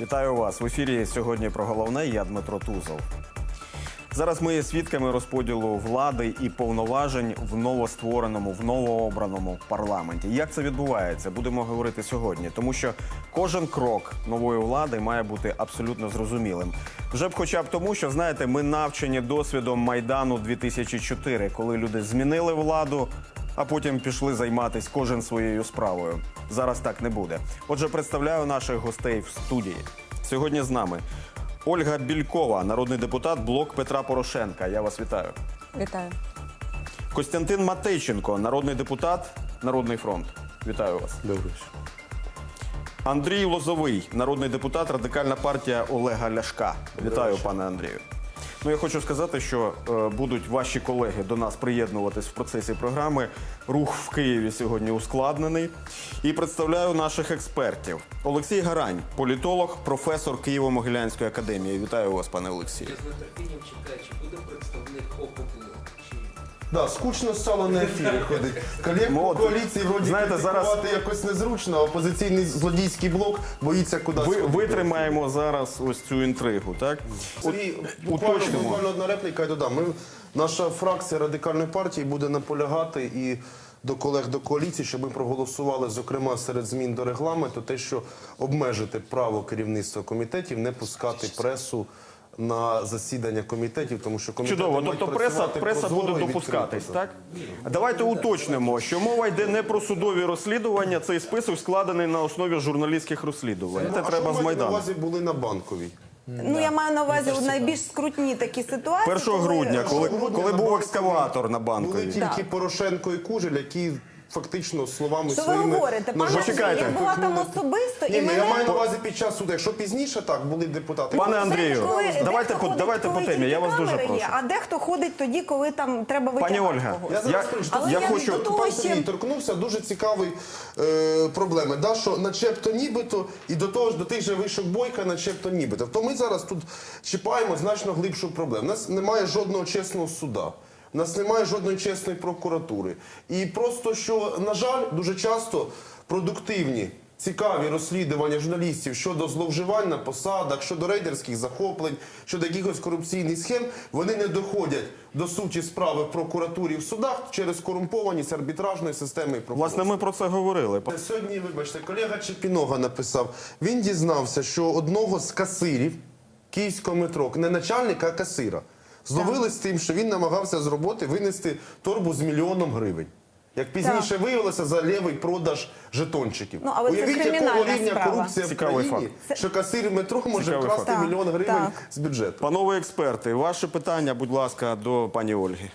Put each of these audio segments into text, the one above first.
Вітаю вас в ефірі. Сьогодні про головне. Я Дмитро Тузов. Зараз ми є свідками розподілу влади і повноважень в новоствореному, в новообраному парламенті. Як це відбувається, будемо говорити сьогодні, тому що кожен крок нової влади має бути абсолютно зрозумілим. Вже б хоча б тому, що знаєте, ми навчені досвідом майдану 2004, коли люди змінили владу, а потім пішли займатися кожен своєю справою. Зараз так не буде. Отже, представляю наших гостей в студії. Сьогодні з нами Ольга Бількова, народний депутат блок Петра Порошенка. Я вас вітаю. Вітаю. Костянтин Матейченко, народний депутат, Народний фронт. Вітаю вас. Добре. Андрій Лозовий, народний депутат, радикальна партія Олега Ляшка. Вітаю, пане Андрію. Ну, я хочу сказати, що е, будуть ваші колеги до нас приєднуватись в процесі програми. Рух в Києві сьогодні ускладнений. І представляю наших експертів. Олексій Гарань, політолог, професор Києво-Могилянської академії. Вітаю вас, пане Олексію. Я з нетерпінням чекаю, чи буде представник чи Да, скучно стало на ефірі ходити. Колег Ну, по от, коаліції вроді знаєте, зараз- критикувати якось незручно, а опозиційний злодійський блок боїться кудись. Ви, ходити. витримаємо зараз ось цю інтригу, так? Сергій, буквально, уточнимо. буквально одна репліка і додам. Ми, наша фракція радикальної партії буде наполягати і до колег до коаліції, щоб ми проголосували, зокрема серед змін до регламенту, те, що обмежити право керівництва комітетів не пускати пресу. На засідання комітетів, тому що комітети Чудово, мають тобто преса, преса буде допускатись, так? Давайте уточнимо, що мова йде не про судові розслідування. Цей список складений на основі журналістських розслідувань. Це Ну, а треба що з ви маєте на увазі були на банковій. Ну я маю на увазі у найбільш скрутні такі ситуації. 1 грудня, коли, Грудня коли був екскаватор на Були банковій. тільки Так. Порошенко і Кужель, які фактично словами Що ви своїми... говорите? Пане Андрій, Почекайте. я була там особисто Ні, і ні, мене... я маю на увазі під час суду. Якщо пізніше, так, були депутати. Пане Андрію, коли давайте дехто по- ходить, давайте по коли темі, тільки я вас дуже камери прошу. Є, а дехто ходить тоді, коли там треба витягати Пані Ольга, когось. Я Я- скажу, що Але я я хочу- до того пан ще... Сергій торкнувся дуже цікавої е, проблеми. Да, що начебто нібито, і до того ж до тих же вишок бойка, начебто нібито. То ми зараз тут чіпаємо значно глибшу проблему. У нас немає жодного чесного суда. У нас немає жодної чесної прокуратури. І просто що, на жаль, дуже часто продуктивні. Цікаві розслідування журналістів щодо зловживань на посадах, щодо рейдерських захоплень, щодо якихось корупційних схем, вони не доходять до суті справи в прокуратурі в судах через корумпованість арбітражної системи і. Власне, ми про це говорили. Сьогодні, вибачте, колега Чепінога написав. Він дізнався, що одного з касирів київського метро, не начальника, а касира, зловили з тим, що він намагався з роботи винести торбу з мільйоном гривень. Як пізніше виявилося за лівий продаж жетончиків. Ну, але це Уявіть, якого рівня справа. корупція Цікавий в країні, факт. що касир метро може вкрасти мільйон гривень Так. з бюджету. Панове експерти, ваше питання, будь ласка, до пані Ольги.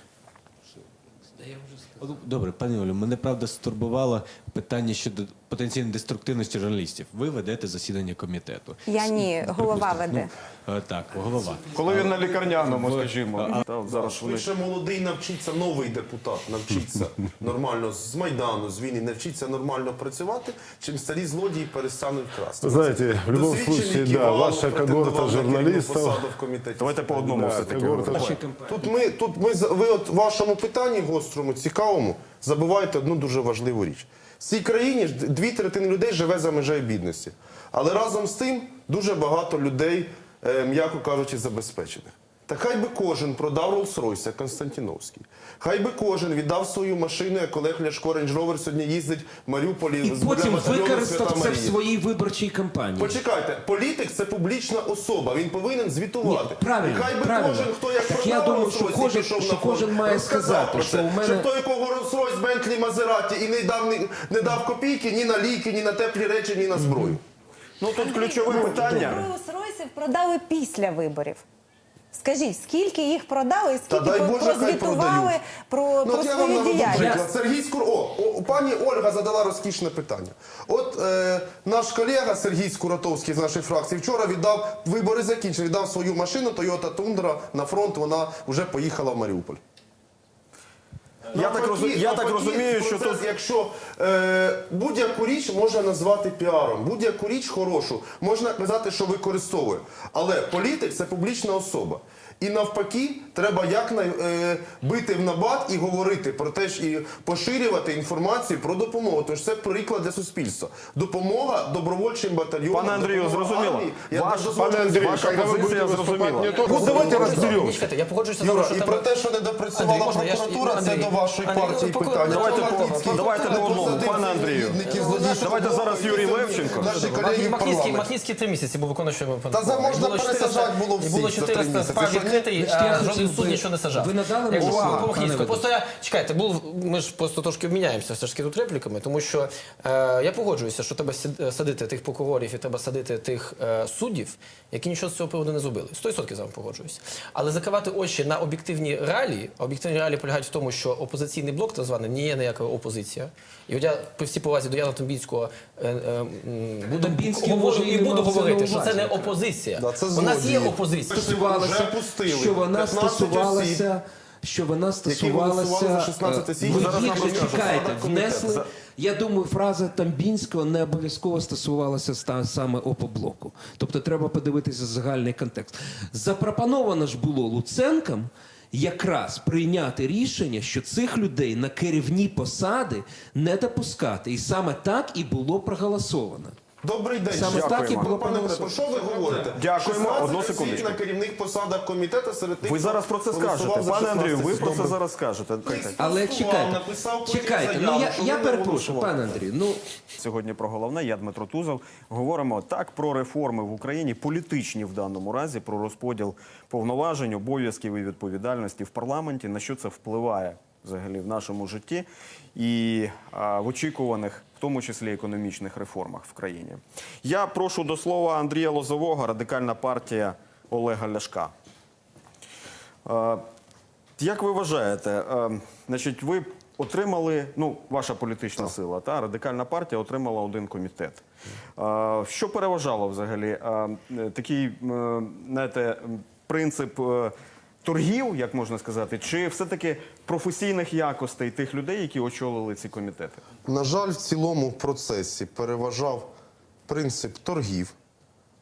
Добре, пані Олю, мене правда стурбувало питання щодо потенційної деструктивності журналістів. Ви ведете засідання комітету. Я ні, голова веде. Ну, е, так, голова. Коли він на лікарняному, скажімо. Та, от зараз вони Швидше молодий навчиться новий депутат, навчиться нормально з Майдану, з війни, навчиться нормально працювати, чим старі злодії перестануть красти. Знаете, в любом Досвідчений случае, да, Ківалов ваша претендував когорта на керівну журналистов, посаду в комітеті. Давайте по одному да, все-таки. когорта Тут ми, тут ми, за- ви от в вашому питанні гострому, цікавому, забуваєте одну дуже важливу річ. В цій країні дві третини людей живе за межею бідності. Але разом з тим дуже багато людей, е, м'яко кажучи, забезпечених. Та хай би кожен продав Роллс-Ройса Константіновський. Хай би кожен віддав свою машину, як Олег Ляшко Рейндж Ровер сьогодні їздить в Маріуполі І з потім використав це в своїй виборчій кампанії. Почекайте, політик це публічна особа. Він повинен звітувати. Ні, правильно, І хай би правильно. кожен, хто як Так продав думаю, і пішов що на фронт, кожен має сказати, про що у мене- Що той, кого Rolls-Royce, Bentley, Maserati і не дав, ні- не дав копійки ні на ліки, ні на теплі речі, ні на зброю. Ну тут ключове питання. Rolls-Royce продали після виборів. Скажіть, скільки їх продали і скільки дай про- Боже, хай прозвітували продають. про, Ну, про от я вам свою наведу діяльність? приклад. Сергій Скур... О, о, пані Ольга задала розкішне питання. От е, наш колега Сергій Скуратовський з нашої фракції вчора віддав, вибори закінчили, віддав свою машину Toyota Tundra на фронт, вона вже поїхала в Маріуполь. Я так, розу- я так розумію, що тут якщо е, будь-яку річ можна назвати піаром, будь-яку річ хорошу можна казати, що використовує. Але політик це публічна особа. І навпаки, треба якнай е, бити в набат і говорити про те і поширювати інформацію про допомогу. Тож це приклад для суспільства. Допомога добровольчим батальйонам. Пане Андрію, зрозуміло. Я Ваш- пане Андрію, ваша позиція зрозуміла. Вот давайте Ні, розберемося. Я погоджуюся з Юра, вами, і про те, що не допрацювала прокуратура, це до вашої партії питання. Давайте Павло по- давайте по одному. Пане Андрію. Ну, давайте зараз Юрій Левченко. Наші колеги Махніцький. Махніцький три місяці був виконуючим Та за можна пересаджати було всіх було 400 місяці. справ відкритий, а жоден суд нічого не сажав. Ви надали по Махніцькому. Просто я, чекайте, був, ми ж просто трошки обміняємося все ж таки тут репліками, тому що е, я погоджуюся, що треба садити тих прокурорів і треба садити тих е, суддів, які нічого з цього приводу не зробили. 100% з вами погоджуюся. Але закривати очі на об'єктивні реалії, об'єктивні реалії полягають в тому, що опозиційний блок, так званий, не є ніяка опозиція. І от я при всій повазі до Яна Томбінського е, е, буду, Томбінський, говорю може, і і буду мав говорити, що це не опозиція. Да, це У нас є злодії. опозиція. стосувалася, пустили. що вона 15 стосувалася, що вона голосували за стосувалася 16 е, січня. Зараз їх нам же розкажуть. чекайте, внесли. За- Я думаю, фраза Тамбінського не обов'язково стосувалася ста- саме ОПОБЛОКу. Тобто треба подивитися загальний контекст. Запропоновано ж було Луценком якраз прийняти рішення, що цих людей на керівні посади не допускати. І саме так і було проголосовано. Добрий день. Саме так і було Пане Петро, проголосовано. що ви говорите? Дякуємо. 16 Одну секундочку. на керівних посадах комітету серед тих, Ви зараз про це скажете. Пане Андрію, ви про це зараз скажете. Але чекайте, написав чекайте. Ну я, я перепрошую, пане Андрію. Ну Сьогодні про головне. Я Дмитро Тузов. Говоримо так про реформи в Україні, політичні в даному разі, про розподіл повноважень, обов'язків і відповідальності в парламенті. На що це впливає взагалі в нашому житті і в очікуваних, в тому числі економічних реформах в країні. Я прошу до слова Андрія Лозового, радикальна партія Олега Ляшка. Як ви вважаєте, значить, ви отримали, ну, ваша політична сила, та радикальна партія отримала один комітет. Що переважало взагалі? Е, Такий, е, знаєте, принцип е, торгів, як можна сказати, чи все-таки професійних якостей тих людей, які очолили ці комітети? На жаль, в цілому процесі переважав принцип торгів,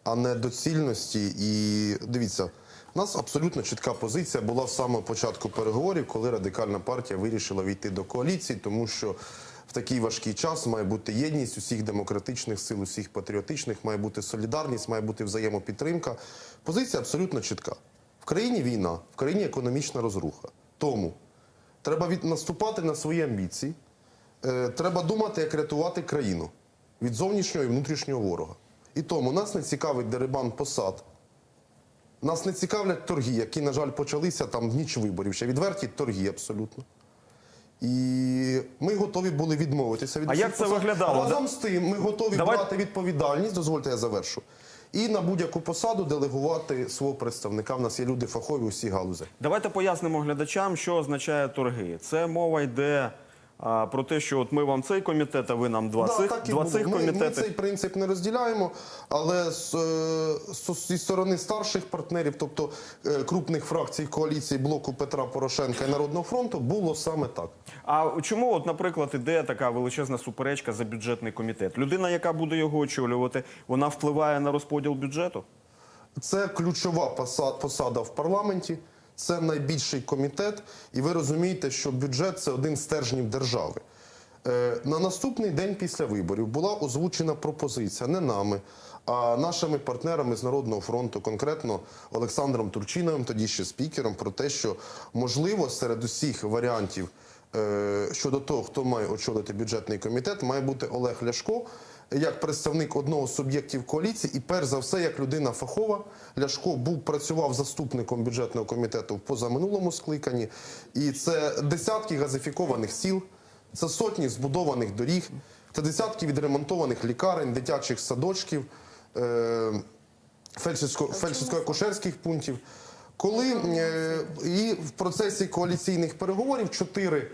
а не доцільності. І дивіться, у нас абсолютно чітка позиція була з самого початку переговорів, коли радикальна партія вирішила війти до коаліції, тому що в такий важкий час має бути єдність усіх демократичних сил, усіх патріотичних, має бути солідарність, має бути взаємопідтримка. Позиція абсолютно чітка. Країні війна, в країні економічна розруха. Тому треба від наступати на свої амбіції. Е, треба думати, як рятувати країну від зовнішнього і внутрішнього ворога. І тому нас не цікавить дерибан посад. Нас не цікавлять торги, які, на жаль, почалися там в ніч виборів. Ще відверті торги абсолютно. І ми готові були відмовитися від А як це посад. виглядало? Разом з тим, ми готові Давай- брати відповідальність, дозвольте, я завершу. І на будь-яку посаду делегувати свого представника. В нас є люди фахові у всіх галузях. Давайте пояснимо глядачам, що означає торги. Це мова йде а, про те, що от ми вам цей комітет, а ви нам два Да, цих, так і два було. цих ми, ми цей принцип не розділяємо, але з, е, з- зі сторони старших партнерів, тобто е, крупних фракцій коаліції блоку Петра Порошенка і Народного фронту, було саме так. А чому, от, наприклад, іде така величезна суперечка за бюджетний комітет? Людина, яка буде його очолювати, вона впливає на розподіл бюджету? Це ключова поса- посада в парламенті. Це найбільший комітет, і ви розумієте, що бюджет це один з стержнів держави. Е, На наступний день після виборів була озвучена пропозиція не нами, а нашими партнерами з Народного фронту, конкретно Олександром Турчиновим, тоді ще спікером, про те, що можливо серед усіх варіантів е, щодо того, хто має очолити бюджетний комітет, має бути Олег Ляшко як представник одного з суб'єктів коаліції, і перш за все, як людина фахова, Ляшко був працював заступником бюджетного комітету в позаминулому скликанні, і це десятки газифікованих сіл, це сотні збудованих доріг, це десятки відремонтованих лікарень, дитячих садочків. Е- фельдшерсько- фельдшерсько-акушерських пунктів. Коли е, і в процесі коаліційних переговорів чотири,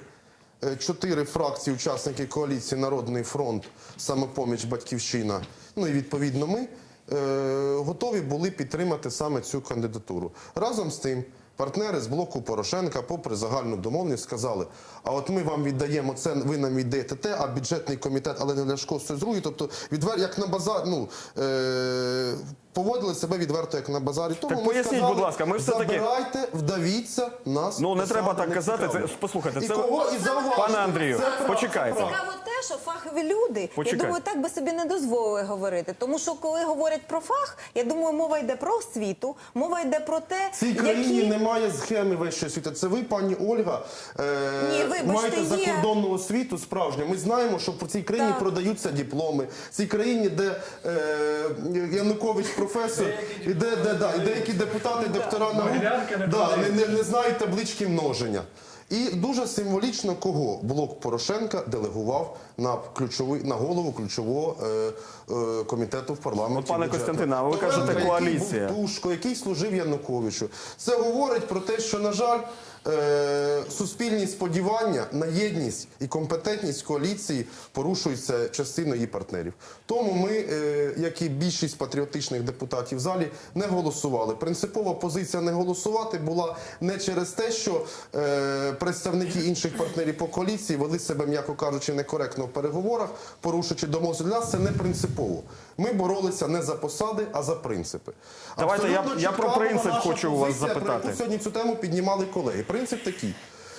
чотири фракції, учасники коаліції Народний фронт, самопоміч, Батьківщина, ну і відповідно ми. е, Готові були підтримати саме цю кандидатуру. Разом з тим, партнери з блоку Порошенка, попри загальну домовленість, сказали: а от ми вам віддаємо це, ви нам віддаєте те, а бюджетний комітет, але не Ляшко, щось друге. Тобто, відвер, як на базар, ну е, поводили себе відверто як на базарі. Тому Так ми поясніть, сказали, будь ласка, ми ж все-таки- забирайте, вдавіться нас. Ну, не посади треба так казати. цікавлять». Це- послухайте, і це- кого і зауважте, Пане Андрію, це правда. почекайте. Цікаво що фахові люди, Почекай. я думаю, так би собі не дозволили говорити. Тому що коли говорять про фах, я думаю, мова йде про освіту, мова йде про те, В цій країні немає схеми вищої освіти. Це ви, пані Ольга, е, Ні, вибачте, маєте є. закордонну освіту справжню. Ми знаємо, що в цій країні Так. продаються дипломи. В цій країні, де е, Янукович професор, і де, де, да, і деякі депутати, доктора наук да, не, не, не знають таблички множення. І дуже символічно, кого блок Порошенка делегував на ключовий на голову ключового е, е, комітету в парламенті. От, пане Костянтина, ви кажете, який був душко, який служив Януковичу. Це говорить про те, що, на жаль, е, суспільні сподівання на єдність і компетентність коаліції порушуються частиною її партнерів. Тому ми, е, як і більшість патріотичних депутатів в залі, не голосували. Принципова позиція не голосувати була не через те, що е, представники інших партнерів по коаліції вели себе, м'яко кажучи, некоректно в переговорах, порушуючи домовленості. Для нас це не принципово. Ми боролися не за посади, а за принципи. Давайте я- я про принцип хочу у вас про запитати. сьогодні цю тему піднімали колеги. Принцип такий,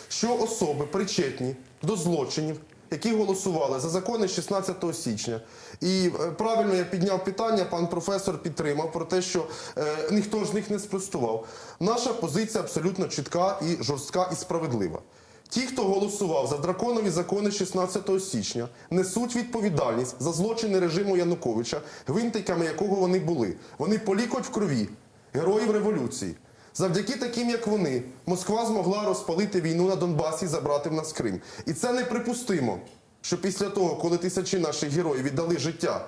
що особи причетні до злочинів, які голосували за закони 16 січня, і е, правильно я підняв питання, пан професор підтримав про те, що е, ніхто з них не спростував. Наша позиція абсолютно чітка і жорстка і справедлива. Ті, хто голосував за драконові закони 16 січня, несуть відповідальність за злочини режиму Януковича, гвинтиками якого вони були. Вони полікоть в крові героїв революції. Завдяки таким, як вони, Москва змогла розпалити війну на Донбасі і забрати в нас Крим. І це неприпустимо, що після того, коли тисячі наших героїв віддали життя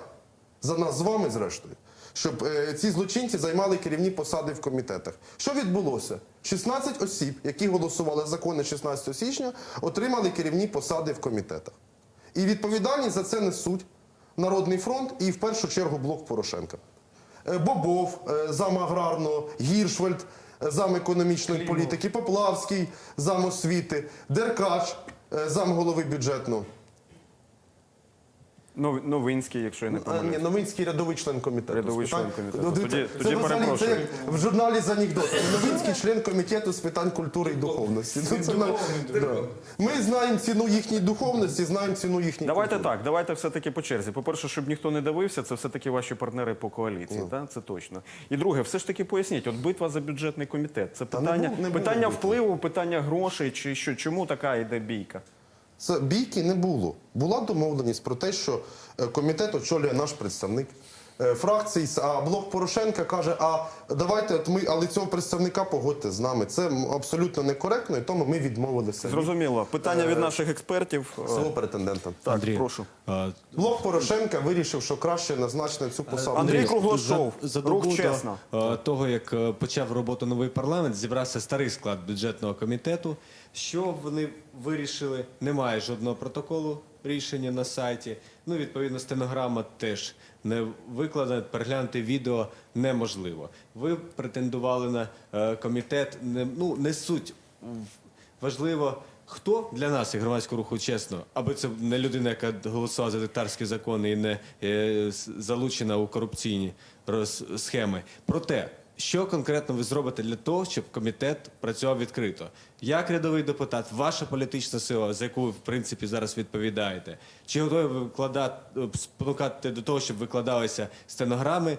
за нас з вами, зрештою, щоб е, ці злочинці займали керівні посади в комітетах. Що відбулося? 16 осіб, які голосували закони 16 січня, отримали керівні посади в комітетах. І відповідальність за це несуть Народний фронт і в першу чергу блок Порошенка. Е, Бобов, е, зам аграрного, Гіршвальд, е, зам економічної політики, Поплавський, зам освіти, Деркач, зам голови бюджетного. Нов- Новинський, якщо я не А, ні, помиляюсь. Новинський рядовий член комітету. Рядовий з питань- член комітету. Ну, дивіться, Тоді- це взагалі перепрошую. це як в журналі з анекдотами. Новинський член комітету з питань культури і духовності. Ну, це на- да. Ми знаємо ціну їхньої духовності, знаємо ціну їхньої Давайте культури. так, давайте все-таки по черзі. По-перше, щоб ніхто не дивився, це все-таки ваші партнери по Ну. коаліції, так? це точно. І друге, все ж таки поясніть, от битва за бюджетний комітет. Це не питання, було- не було питання битви. впливу, питання грошей, чи що, чому така йде бійка? Бійки не було. Була домовленість про те, що е, комітет очолює наш представник. Е, Фракції, а блок Порошенка каже: а давайте, от ми, але цього представника погодьте з нами. Це абсолютно некоректно, і тому ми відмовилися Зрозуміло. Питання від наших експертів. Е, свого претендента. Так, Андрій, прошу. а, Блок Порошенка вирішив, що краще назначити цю посаду. Андрій Круглошов, за, за рух чесно. До, е, того, як е, почав роботу новий парламент, зібрався старий склад бюджетного комітету. Що вони вирішили? Немає жодного протоколу рішення на сайті. Ну, відповідно, стенограма теж не викладена, переглянути відео неможливо. Ви претендували на е, комітет, не, ну, не суть важливо. Хто для нас, як громадського руху, чесно, аби це не людина, яка голосувала за диктарські закони і не е, залучена у корупційні роз- схеми. Проте, що конкретно ви зробите для того, щоб комітет працював відкрито? Як рядовий депутат, ваша політична сила, за яку ви в принципі зараз відповідаєте, чи готові ви викладати спонукати до того, щоб викладалися стенограми,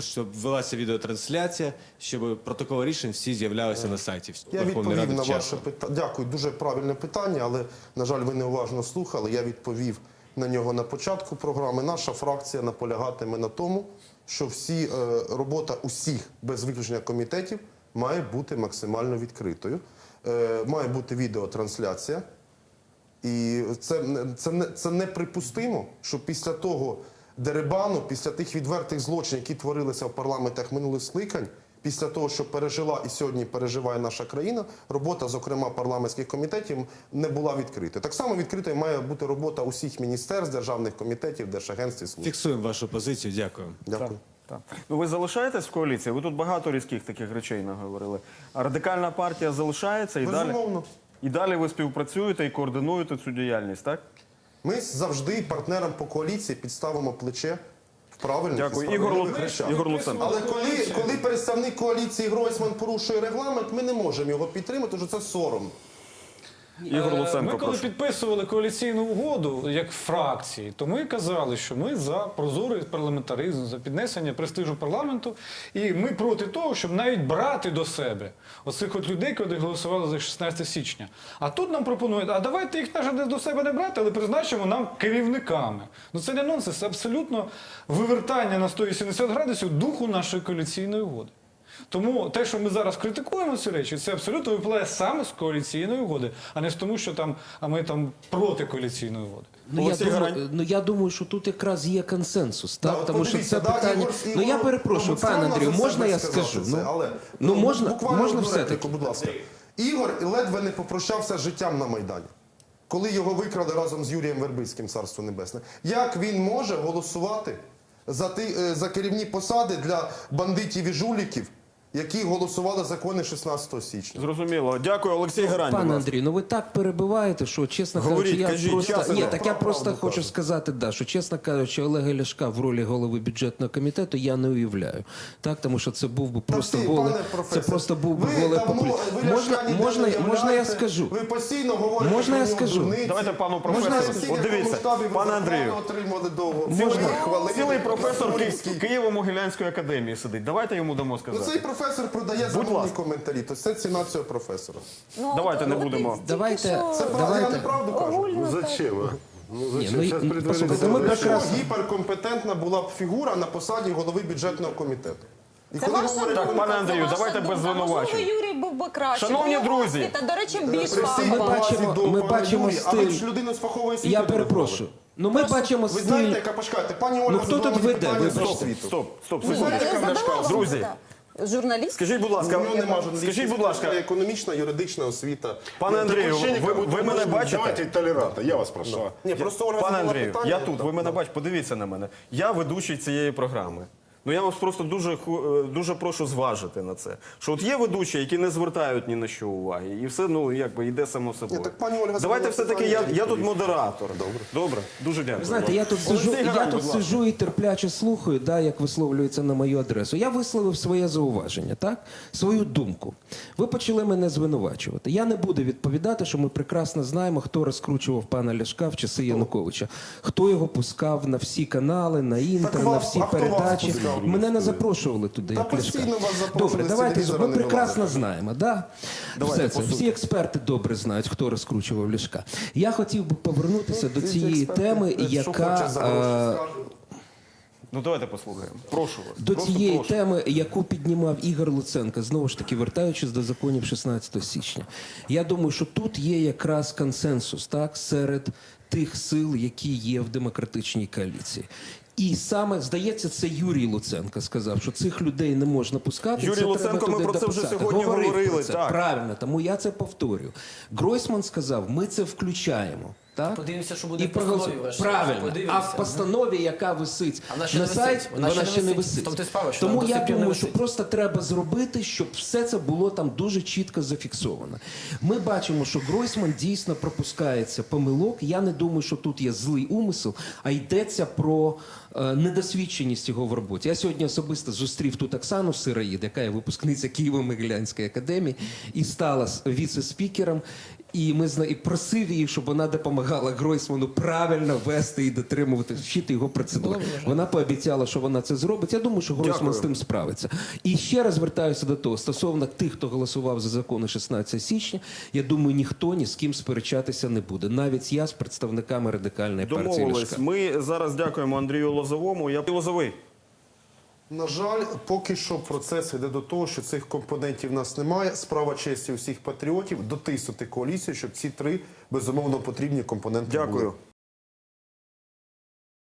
щоб велася відеотрансляція, щоб протоколи рішень всі з'являлися на сайті Я відповів Ради на ваше питання. Дякую, дуже правильне питання, але, на жаль, ви неуважно слухали. Я відповів на нього на початку програми. Наша фракція наполягатиме на тому, що всі е, робота усіх без виключення комітетів має бути максимально відкритою. Е, має бути відеотрансляція. І це, це, не, це неприпустимо, що після того дерибану, після тих відвертих злочинів, які творилися в парламентах минулих скликань, після того, що пережила і сьогодні переживає наша країна, робота, зокрема парламентських комітетів, не була відкрита. Так само відкритою має бути робота усіх міністерств, державних комітетів, держагентств і служб. Фіксуємо вашу позицію. Дякую. Дякую. Так. Ну ви залишаєтесь в коаліції? Ви тут багато різких таких речей наговорили. А радикальна партія залишається і далі. Безумовно. І далі ви співпрацюєте і координуєте цю діяльність, так? Ми завжди партнерам по коаліції підставимо плече в правильних і Дякую. Ігор, справедливих речах. Ігор Луценко. Але коли, коли представник коаліції Гройсман порушує регламент, ми не можемо його підтримати, тому що це сором. Ігор Е, Луценко, Ми коли прошу. підписували коаліційну угоду як фракції, то ми казали, що ми за прозорий парламентаризм, за піднесення престижу парламенту, і ми проти того, щоб навіть брати до себе оцих от людей, коли голосували за 16 січня. А тут нам пропонують, а давайте їх навіть до себе не брати, але призначимо нам керівниками. Ну це не нонсенс, це абсолютно вивертання на 180 градусів духу нашої коаліційної угоди. Тому те, що ми зараз критикуємо ці речі, це абсолютно випливає саме з коаліційної угоди, а не з тому, що там, а ми там проти коаліційної угоди. Ну я, думаю, Грань. ну я думаю, що тут якраз є консенсус, так? Да, Тому що це да, питання. Ігор- ну я Ігор перепрошую, пане Луценко Андрію, можна я скажу? це, Ну, але ну можна, буквально можна все таки. будь ласка. Ігор ледве не попрощався з життям на Майдані. Коли його викрали разом з Юрієм Вербицьким, царство небесне. Як він може голосувати за, ти, е, за керівні посади для бандитів і жуліків, які голосували закони 16 січня? Зрозуміло. Дякую, Олексій Герань. Пане. Андрій, ну ви так перебиваєте, що чесно Говоріть, кажучи, я кажіть, просто часу ні, нема. так я просто Правду хочу кажу. сказати, да, що чесно кажучи, Олега Ляшка в ролі голови бюджетного комітету я не уявляю. Так, тому що це був би просто всі, голе, пане це професор, просто був би голе давно- популізм. Ляшка Можна, ніде можна, не можна я являєте, скажу? Ви постійно говорите Можна я нього скажу? дурниці. Давайте пану професору. От дивіться, Штабі ви пане зарплату Андрію. отримали довго. Цілий, Можна цілий професор Ки- Києво-Могилянської академії сидить. Давайте йому дамо Ну, цей сказати. Професор продає Будь замовні коментарі, то це ціна цього професора. Ну, Давайте не будемо. Давайте- Це правда, я Давайте. неправду кажу. огульно. Зачем? а? Ну, зачем ну, сейчас ми гіперкомпетентна була б фігура на посаді голови бюджетного комітету? І Це ваша говорять, Так, пане це Андрію, ваша давайте без думка. звинувачень. Можливо, Юрій був би краще. Шановні друзі, освіта, до речі, більш при всій Ми фахова. повазі бачимо- до ми пана бачимо Юрія, а стиль- ж людину з фахової освіти Я перепрошую. Ну ми бачимо Ви знаєте, яка почекайте, пані Ольга, Ну, хто тут веде? питання Ви з стоп, освіту. Стоп, стоп, секунду. вам Друзі. Журналіст? скажіть, будь ласка, не нема журналістської скажіть, будь ласка, економічна, юридична освіта. пане Андрію, Ощущение, ви, как будто ви мене бачите? Давайте толерантно, я вас прошу. Ні, просто Ольга Пане задала Андрію, питання, я ну, тут, так. ви мене бачите, подивіться на мене. Я ведучий цієї програми. Ну я вас просто дуже ху- е, дуже прошу зважити на це. Що от є ведучі, які не звертають ні на що уваги, і все ну якби йде само собою. Так пані Ольга Давайте все таки я, я тут модератор. Добре. Добре, дуже дякую. Знаєте, я тут Олексій сижу, я тут сижу і терпляче слухаю, да, як висловлюється на мою адресу. Я висловив своє зауваження, так? Свою думку. Ви почали мене звинувачувати. Я не буду відповідати, що ми прекрасно знаємо, хто розкручував пана Ляшка в часи Януковича, хто його пускав на всі канали, на інтер, Так на всі передачі. Пускав? Мене не запрошували туди, Та як Ляшка. вас запрошували, Добре, з давайте телевізора ми не прекрасно вилазите. знаємо, да? Давайте, Все це. по суті. Всі експерти добре знають, хто розкручував Ляшка. Я хотів би повернутися до цієї теми, що яка хоче за гроші, е. Ну давайте послухаємо. Прошу вас. до Просто цієї прошу. теми, яку піднімав Ігор Луценко, знову ж таки вертаючись до законів 16 січня. Я думаю, що тут є якраз консенсус так серед тих сил, які є в демократичній коаліції. І саме здається, це Юрій Луценко сказав, що цих людей не можна пускати. Юрій це Луценко, ми про це вже сьогодні Говорив говорили, це. так. Правильно, тому я це повторю. Гройсман сказав, ми це включаємо. Так? Подивимося, що буде І в постанові проголосуємо. Правильно. Подивимося. А в постанові, яка висить А вона ще на не висить. Вона вона, ще не висить. Тобто справа, що Тому вона до я сих пір не думаю, що висить. просто треба зробити, щоб все це було там дуже чітко зафіксовано. Ми бачимо, що Гройсман дійсно пропускається помилок. Я не думаю, що тут є злий умисел, а йдеться про е, недосвідченість його в роботі. Я сьогодні особисто зустрів тут Оксану Сироїд, яка є випускниця Києво-Могилянської академії, і стала с- віце-спікером. І ми зна... і просив її, щоб вона допомагала Гройсману правильно вести і дотримувати вчити його процедури. Вона пообіцяла, що вона це зробить. Я думаю, що Гройсман Дякую. з тим справиться. І ще раз звертаюся до того стосовно тих, хто голосував за закони 16 січня. Я думаю, ніхто ні з ким сперечатися не буде. Навіть я з представниками радикальної партії Ляшка. Ми зараз дякуємо Андрію Лозовому. Я Лозовий. На жаль, поки що процес йде до того, що цих компонентів в нас немає. Справа честі усіх патріотів дотиснути коаліцію, щоб ці три безумовно потрібні компоненти були. Дякую.